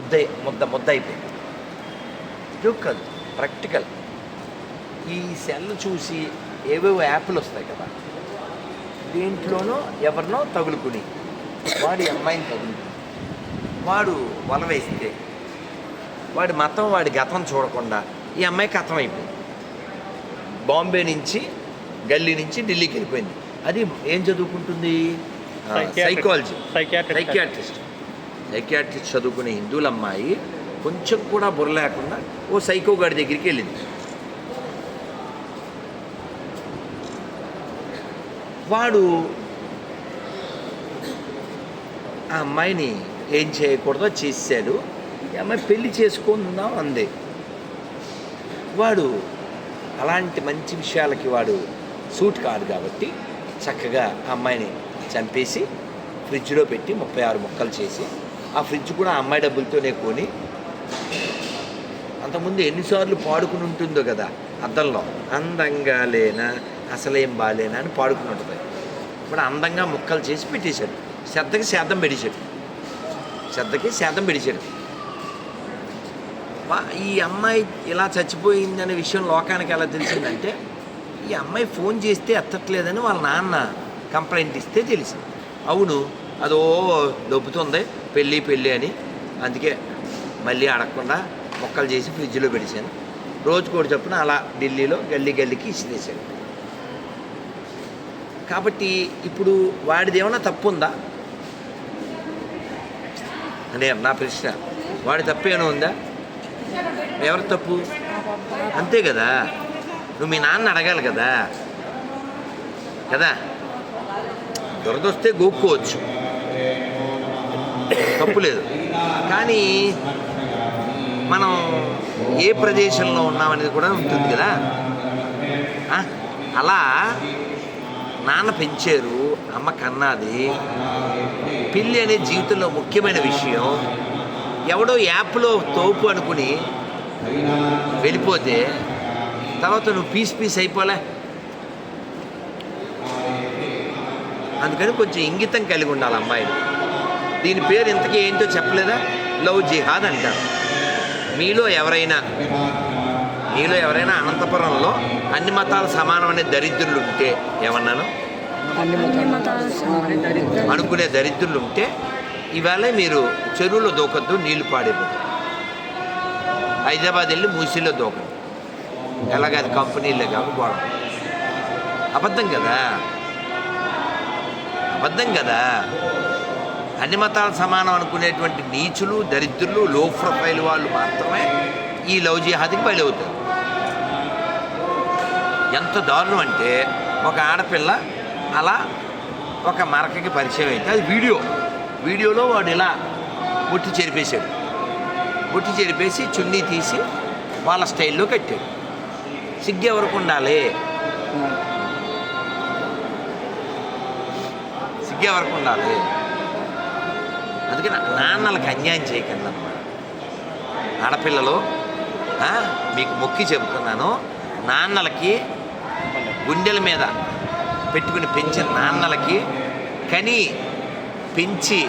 ముద్ద ముద్ద ముద్ద అయిపోయింది. జోక్ కాదు ప్రాక్టికల్ ఈ సెల్ చూసి ఏవేవో యాప్లు వస్తాయి కదా దీంట్లోనూ ఎవరినో తగులుకుని వాడి అమ్మాయిని తగులుకుని వాడు వల వేస్తే వాడి మతం వాడి గతం చూడకుండా ఈ అమ్మాయి కథం అయిపోయింది. బాంబే నుంచి గల్లీ నుంచి ఢిల్లీకి వెళ్ళిపోయింది. అది ఏం చదువుకుంటుంది. సైకాలజీ. సైకియాట్రిస్ట్ సైకియాట్రిస్ట్ చదువుకునే హిందువుల అమ్మాయి కొంచెం కూడా బుర్ర లేకుండా ఓ సైకో గారి దగ్గరికి వెళ్ళింది. వాడు ఆ అమ్మాయిని ఏం చేయకూడదో చేశాడు. ఈ అమ్మాయి పెళ్ళి చేసుకుందాం అంది. వాడు అలాంటి మంచి విషయాలకి వాడు సూట్ కాదు కాబట్టి చక్కగా ఆ అమ్మాయిని చంపేసి ఫ్రిడ్జ్లో పెట్టి ముప్పై ఆరు ముక్కలు చేసి ఆ ఫ్రిడ్జ్ కూడా అమ్మాయి డబ్బులతోనే కొని అంతకుముందు ఎన్నిసార్లు పాడుకుని ఉంటుందో కదా అద్దంలో. అందంగా లేనా అసలేం బాలేనా అని పాడుకుని ఉంటుంది. ఇప్పుడు అందంగా ముక్కలు చేసి పెట్టేశాడు. శ్రద్ధకి శాతం పెట్టేశాడు శ్రద్ధకి శాతం పెట్టేశాడు ఈ అమ్మాయి ఇలా చచ్చిపోయిందనే విషయం లోకానికి ఎలా తెలిసిందంటే ఈ అమ్మాయి ఫోన్ చేస్తే ఎత్తట్లేదని వాళ్ళ నాన్న కంప్లైంట్ ఇస్తే తెలిసింది. అవును అదో దొబ్బుతుంది పెళ్ళి పెళ్ళి అని. అందుకే మళ్ళీ అడగకుండా మొక్కలు చేసి ఫ్రిడ్జ్లో పెట్టేశాను. రోజుకోటి చొప్పున అలా ఢిల్లీలో గల్లీ గల్లీకి ఇసిరేసాడు కాబట్టి ఇప్పుడు వాడిది ఏమైనా తప్పు ఉందా అనే నా ప్రశ్న. వాడి తప్పు ఏమైనా ఉందా? ఎవరి తప్పు? అంతే కదా. నువ్వు మీ నాన్న అడగాలి కదా. కదా? దురదొస్తే గోక్కోవచ్చు. తప్పు లేదు. కానీ మనం ఏ ప్రదేశంలో ఉన్నామనేది కూడా ఉంటుంది కదా. అలా నాన్న పెంచారు అమ్మ కన్నాది. పిల్లి అనే జీవితంలో ముఖ్యమైన విషయం ఎవడో యాప్లో తోపు అనుకుని వెళ్ళిపోతే తర్వాత నువ్వు పీస్ పీస్ అయిపోలే. అందుకని కొంచెం ఇంగితం కలిగి ఉండాలి అమ్మాయిని దీని పేరు ఇంతకీ ఏంటో చెప్పలేదా? లవ్ జిహాద్ అంటారు. మీలో ఎవరైనా మీలో ఎవరైనా అనంతపురంలో అన్ని మతాలు సమానమనే దరిద్రులు ఉంటే ఏమన్నాను. అనుకునే దరిద్రులు ఉంటే ఇవాళ మీరు చెరువులో దూకొద్దు నీళ్ళు పాడైపోతుంది హైదరాబాద్ వెళ్ళి మూసీలో దూకండి. ఎలాగ అది కంపెనీలే కాదు గోడ అబద్ధం కదా? అబద్ధం కదా? అన్ని మతాలు సమానం అనుకునేటువంటి నీచులు దరిద్రులు లో ప్రొఫైల్ వాళ్ళు మాత్రమే ఈ లవ్ జిహాద్కి బయలువుతారు ఎంత దారుణం అంటే ఒక ఆడపిల్ల అలా ఒక మరకకి పరిచయం అయితే అది వీడియో. వీడియోలో వాడు ఇలా బొట్టి చెరిపేశాడు. బుట్టి చెరిపేసి చున్నీ తీసి వాళ్ళ స్టైల్లో కట్టాడు. సిగ్గు ఎవరికి ఉండాలి తగ్గే వరకు ఉండాలి. అందుకని నాన్నలకు అన్యాయం చేయకండి అన్నమాట ఆడపిల్లలు మీకు మొక్కి చెబుతున్నాను నాన్నలకి గుండెల మీద పెట్టుకుని పెంచిన నాన్నలకి కని పెంచి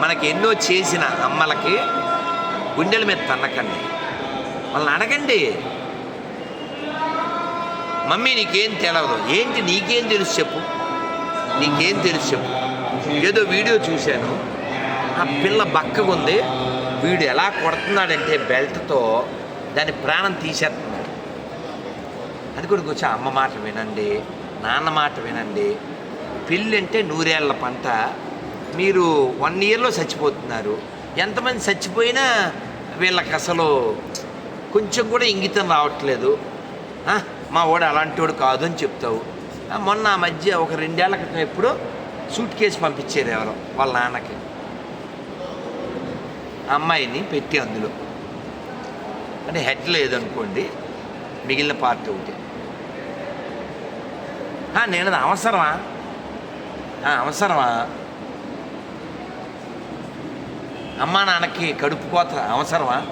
మనకి ఎన్నో చేసిన అమ్మలకి గుండెల మీద తన్నకండి. వాళ్ళని అడగండి. మమ్మీ నీకేం తెలవదు. ఏంటి నీకేం తెలుసు చెప్పు. నీకేం తెలుసు చెప్పు. ఏదో వీడియో చూశాను. ఆ పిల్ల బక్కగుంది వీడు ఎలా కొడుతున్నాడంటే బెల్ట్తో దాని ప్రాణం తీసేస్తున్నాడు. అది కూడా వచ్చి అమ్మ మాట వినండి నాన్న మాట వినండి. పెళ్ళి అంటే నూరేళ్ళ పంట. మీరు వన్ ఇయర్లో చచ్చిపోతున్నారు. ఎంతమంది చచ్చిపోయినా వీళ్ళకి అసలు కొంచెం కూడా ఇంగితం రావట్లేదు. మా వాడు అలాంటి వాడు కాదు అని చెప్తావు. మొన్న ఆ మధ్య ఒక రెండేళ్ళ క్రితం ఎప్పుడో సూట్ కేసు పంపించారు ఎవరో వాళ్ళ నాన్నకి. అమ్మాయిని పెట్టి అందులో. అంటే హెడ్ లేదనుకోండి మిగిలిన పార్ట్ ఒకటి. నేను అది అవసరమా? అవసరమా? అమ్మా నాన్నకి కడుపు కోత అవసరమా?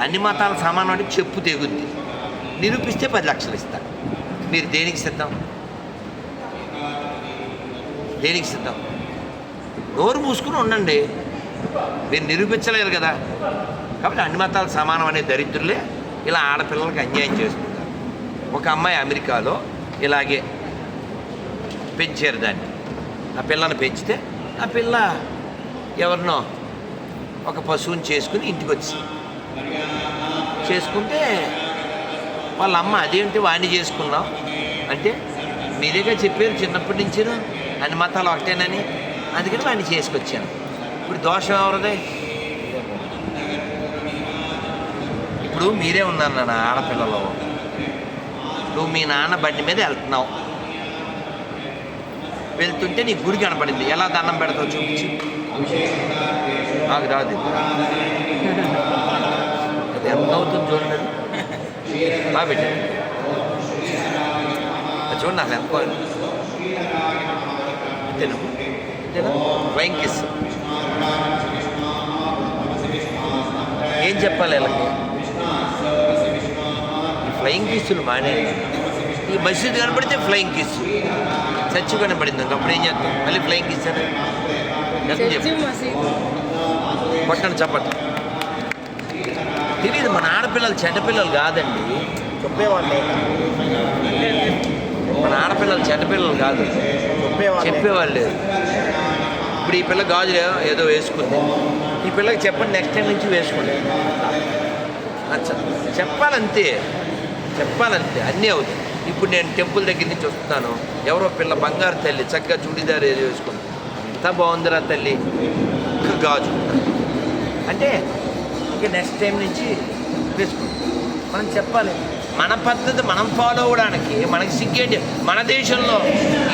అన్ని మతాల సమానం అంటే చెప్పు తెగుద్ది. నిరూపిస్తే పది లక్షలు ఇస్తా. మీరు దేనికి సిద్ధం? దేనికి సిద్ధం నోరు మూసుకుని ఉండండి. మీరు నిరూపించలేరు కదా. కాబట్టి అన్ని మతాలు సమానం అనే దరిద్రులే ఇలా ఆడపిల్లలకి అన్యాయం చేస్తుంటారు ఒక అమ్మాయి అమెరికాలో ఇలాగే పెంచారు దాన్ని. ఆ పిల్లని పెంచితే ఆ పిల్ల ఎవరినో ఒక పశువుని చేసుకుని ఇంటికి వచ్చి చేసుకుంటే వాళ్ళ అమ్మ అదేంటి వాణి చేసుకున్నాం అంటే మీరేగా చెప్పారు చిన్నప్పటి నుంచి అన్ని మతాలు ఒకటేనని అందుకని వాడిని చేసుకొచ్చాను. ఇప్పుడు దోషం ఎవరిది? ఇప్పుడు మీరే ఉన్నారు నాన్న ఆడపిల్లలు. నువ్వు మీ నాన్న బండి మీద వెళ్తున్నావు. వెళ్తుంటే నీ గుడి కనపడింది. ఎలా దండం పెడతావు చూపించి. నాకు రాదు అది ఎంత అవుతుంది చూడండి. అది. బాగా చూడండి నాకు ఎంత అంతేనా అంతేనా ఫ్లయింగ్ కిస్ ఏం చెప్పాలి వీళ్ళకి? ఫ్లయింగ్ కిస్సులు మానే. ఈ మసీద్ కనపడితే ఫ్లయింగ్ కిస్. చర్చి కనపడింది అప్పుడు ఏం చేస్తాం మళ్ళీ ఫ్లయింగ్ కిస్ అని ఎంత చర్చి చెప్పు. మసీదు. కొట్టండి చప్పట్లు తెలియదు మన ఆడపిల్లలు చెడ్డపిల్లలు కాదండి. చెప్పేవాళ్ళే. మన ఆడపిల్లలు చెడ్డపిల్లలు కాదు. చెప్పేవాళ్ళు. లేదు ఇప్పుడు ఈ పిల్ల గాజులు ఏదో వేసుకుంది. ఈ పిల్లకి చెప్పండి నెక్స్ట్ టైం నుంచి వేసుకోండి. అచ్చా. చెప్పాలంతే. చెప్పాలంతే. అన్నీ అవుతాయి. ఇప్పుడు నేను టెంపుల్ దగ్గర నుంచి వస్తున్నాను. ఎవరో పిల్ల బంగారు తల్లి చక్కగా చూడిదారు ఏదో వేసుకుంది. ఎంత బాగుందిరా తల్లి. గాజు. అంటే ఇంకా నెక్స్ట్ టైం నుంచి వేసుకుంటాం మనం చెప్పాలి. మన పద్ధతి మనం ఫాలో అవ్వడానికి మనకి సిగ్గేంటి మన దేశంలో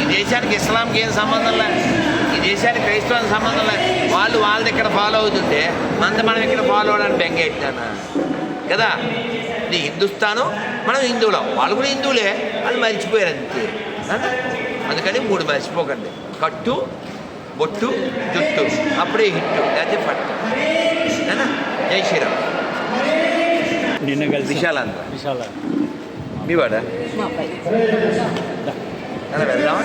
ఈ దేశానికి ఇస్లాంకి ఏం సంబంధం లేదు ఈ దేశానికి క్రైస్తవానికి సంబంధం లేదు వాళ్ళు వాళ్ళది ఇక్కడ ఫాలో అవుతుంటే మనది మనం ఇక్కడ ఫాలో అవడానికి బెంగెట్టానా కదా? నీ హిందుస్థాను మనం హిందువులం. వాళ్ళు కూడా హిందువులే. వాళ్ళు మర్చిపోయారు అంతే. అందుకని మూడు మర్చిపోకండి. కట్టు బొట్టు జుట్టు. అప్పుడే హిట్టు. లేకపోతే పట్టు. జై శ్రీరామ్. నిన్న కలిసి విశాల మీ వాడా? మా అలా వెళ్దామా?